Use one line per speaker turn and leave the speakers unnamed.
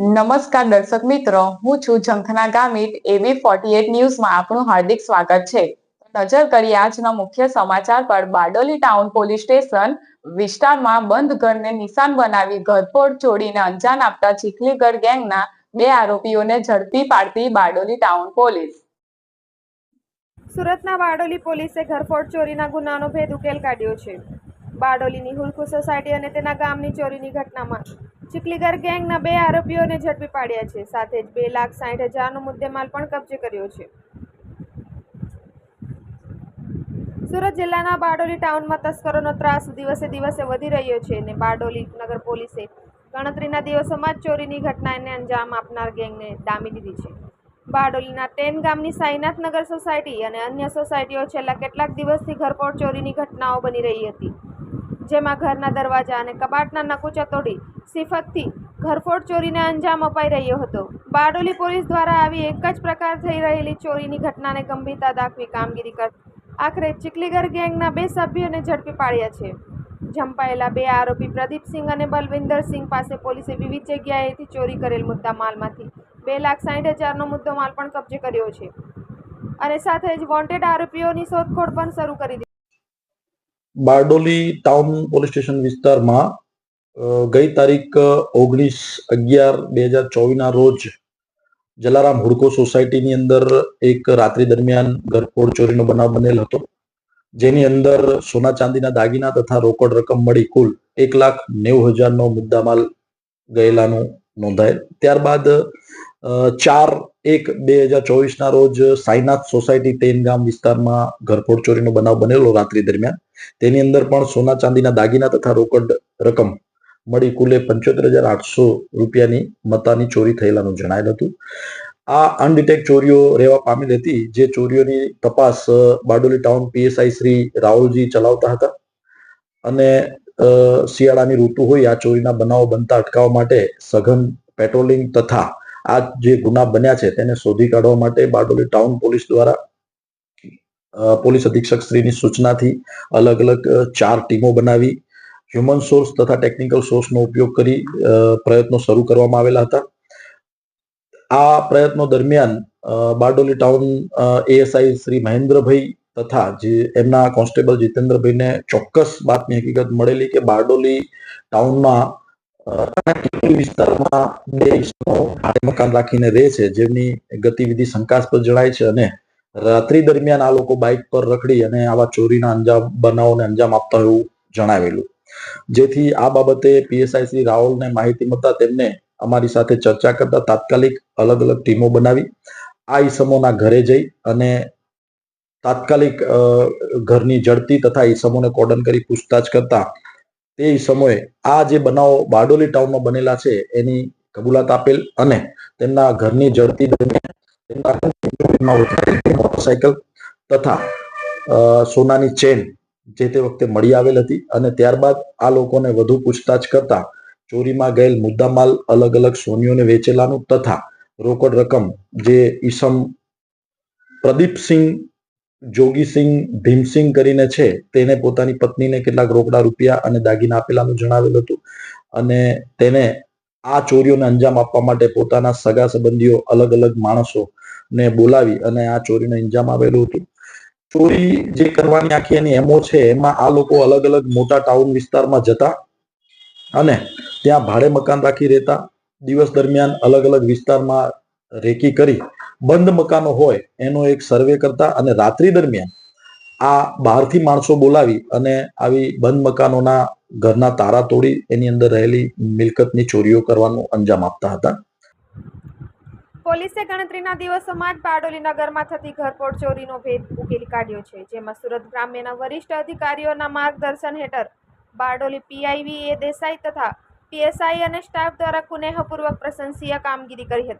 નમસ્કાર દર્શક મિત્રો, હું છું ઝંખના ગામિત એવી ફોર્ટી એટ ન્યૂઝમાં આપનું હાર્દિક સ્વાગત છે. નજર કરીએ આજના મુખ્ય સમાચાર પર. બારડોલી ટાઉન પોલીસ સ્ટેશન વિસ્તારમાં બંધ ઘરને નિશાન બનાવી ઘરફોડ ચોરીને અંજામ આપતા ચીખલીગઢ ગેંગના બે આરોપીઓને ઝડપી પાડતી બારડોલી ટાઉન પોલીસ.
સુરતના બારડોલી પોલીસે ઘરફોડ ચોરીના ગુનાનો ભેદ ઉકેલ કાઢ્યો છે. બારડોલીની હુલકુ સોસાયટી અને તેના ગામની ચોરીની ઘટનામાં ચીખલીગર ગેંગના બે આરોપીઓને ઝડપી પાડ્યા છે. સાથે જ બે લાખ સાઠ હજારનો મુદ્દેમાલ પણ કબજે કર્યો છે. સુરત જિલ્લાના બારડોલી ટાઉનમાં તસ્કરોનો ત્રાસ દિવસે દિવસે વધી રહ્યો છે અને બારડોલી નગર પોલીસે ગણતરીના દિવસોમાં જ ચોરીની ઘટનાને અંજામ આપનાર ગેંગને ડામી દીધી છે. બારડોલીના તેન ગામની સાઈનાથ નગર સોસાયટી અને અન્ય સોસાયટીઓ છેલ્લા કેટલાક દિવસથી ઘરપોળ ચોરીની ઘટનાઓ બની રહી હતી. જેમાં ઘરના દરવાજા અને કબાટના નકુચા તોડી સિફતથી ઘરફોડ ચોરીને અંજામ અપાઈ રહ્યો હતો. બારડોલી પોલીસ દ્વારા આવી એક જ પ્રકાર થઈ રહેલી ચોરીની ઘટનાને ગંભીરતા દાખવી કામગીરી કર આખરે ચીખલીગર ગેંગના બે સભ્યોને ઝડપી પાડ્યા છે. ઝંપાયેલા બે આરોપી પ્રદીપસિંહ અને બલવિંદરસિંહ પાસે પોલીસે વિવિધ જગ્યાએથી ચોરી કરેલ મુદ્દા માલમાંથી બે લાખ સાઠ હજારનો મુદ્દો માલ પણ કબજે કર્યો છે. અને સાથે જ વોન્ટેડ આરોપીઓની શોધખોળ પણ શરૂ કરી દીધી
બારડોલી ટાઉન પોલીસ સ્ટેશન વિસ્તારમાં ગઈ તારીખ ઓગણીસ અગિયાર બે હજાર ચોવીસના રોજ જલારામ હુડકો સોસાયટીની અંદર એક રાત્રિ દરમિયાન ઘરફોડ ચોરીનો બનાવ બનેલ હતો. જેની અંદર સોના ચાંદીના દાગીના તથા રોકડ રકમ મળી કુલ એક લાખ નેવું હજારનો મુદ્દામાલ ગયેલાનું નોંધાયેલ. ત્યારબાદ ચાર એક બે હજાર ચોવીસના રોજ સાઈનાથ સોસાયટી ટેન ગામ વિસ્તારમાં ઘરફોડ ચોરીનો બનાવ બનેલો રાત્રિ દરમિયાન. તેની અંદર પણ સોના ચાંદીના દાગીના તથા રોકડ રકમ મળી કુલે પંચોતેર હજાર આઠસો રૂપિયાની મતાની ચોરી થયેલાનું જણાયેલ હતું. આ અનડિટેક ચોરીઓ રહેવા પામેલ હતી જે ચોરીઓની તપાસ બારડોલી ટાઉન પીએસઆઈ શ્રી રાહુલજી ચલાવતા હતા અને શિયાળાની ઋતુ હોય આ ચોરીના બનાવો બનતા અટકાવવા માટે સઘન પેટ્રોલિંગ તથા આ જે ગુના બન્યા છે તેને શોધી કાઢવા માટે બારડોલી ટાઉન પોલીસ દ્વારા પોલીસ અધિક્ષક શ્રીની સૂચનાથી અલગ અલગ ચાર ટીમો બનાવી હ્યુમન સોર્સ તથા ટેકનિકલ સોર્સનો ઉપયોગ કરી પ્રયત્નો શરૂ કરવામાં આવેલા હતા. આ પ્રયત્નો દરમિયાન બારડોલી ટાઉન એએસઆઈ શ્રી મહેન્દ્રભાઈ તથા જે એમના કોન્સ્ટેબલ જીતેન્દ્રભાઈને ચોક્કસ બાતમી હકીકત મળેલી કે બારડોલી ટાઉનમાં વિસ્તારમાં બે મકાન રાખીને રહે છે, જેમની ગતિવિધિ શંકાસ્પદ જણાય છે અને રાત્રિ દરમિયાન આ લોકો બાઇક પર રખડી અને આવા ચોરીના અંજામ, બનાવોને અંજામ આપતા એવું જણાવેલું. જેથી આ બાબતે પીએસઆઈ શ્રી રાહુલને માહિતી મળતા તેમને અમારી સાથે ચર્ચા કરતા તાત્કાલિક અલગ અલગ ટીમો બનાવી, આ ઈસમોના ઘરે જઈ અને તાત્કાલિક ઘરની જડતી તથા ઈસમોને કોર્ડન કરી પૂછતાછ કરતા તે ઈસમોએ આ જે બનાવો બારડોલી ટાઉનમાં બનેલા છે એની કબૂલાત આપેલ અને તેમના ઘરની જડતી દરમિયાન તેમના ચોરીમાં વપરાયેલી મોટરસાયકલ તથા સોનાની ચેન જે તે વખતે મળી આવેલ હતી અને ત્યારબાદ આ લોકોને વધુ પૂછતાછ કરતા ચોરીમાં ગયેલ મુદ્દામાલ અલગ અલગ સોનીઓને વેચેલાનું તથા રોકડ રકમ જે ઈસમ પ્રદીપસિંહ, જોગીસિંહ, ભીમસિંહ કરીને છે તેને પોતાની પત્નીને કેટલાક રોકડા રૂપિયા અને દાગીના આપેલાનું જણાવેલ હતું અને તેને આ ચોરીઓને અંજામ આપવા માટે પોતાના સગા સંબંધીઓ અલગ અલગ માણસો ને બોલાવી અને આ ચોરીને અંજામ આવેલું હતું. ચોરી જે કરવાની આખી એની એમો છે, એમાં આ લોકો અલગ અલગ મોટા ટાઉન વિસ્તારમાં જતા અને ત્યાં ભાડે મકાન રાખી રહેતા. દિવસ દરમિયાન અલગ અલગ વિસ્તારમાં રેકી કરી બંધ મકાનો હોય એનો એક સર્વે કરતા અને રાત્રિ દરમિયાન આ બહારથી માણસો બોલાવી અને આવી બંધ મકાનોના ઘરના તારા તોડી એની અંદર રહેલી મિલકતની ચોરીઓ કરવાનું અંજામ આપતા હતા.
પોલીસે ગણતરીના દિવસોમાં જ બારડોલી નગરમાં થતી ઘરપોટ ચોરીનો ભેદ ઉકેલી કાઢ્યો છે, જેમાં સુરત ગ્રામ્યના વરિષ્ઠ અધિકારીઓના માર્ગદર્શન હેઠળ બારડોલી પીઆઈવી એ દેસાઈ તથા પીએસઆઈ અને સ્ટાફ દ્વારા કુનેહપૂર્વક પ્રશંસીય કામગીરી કરી હતી.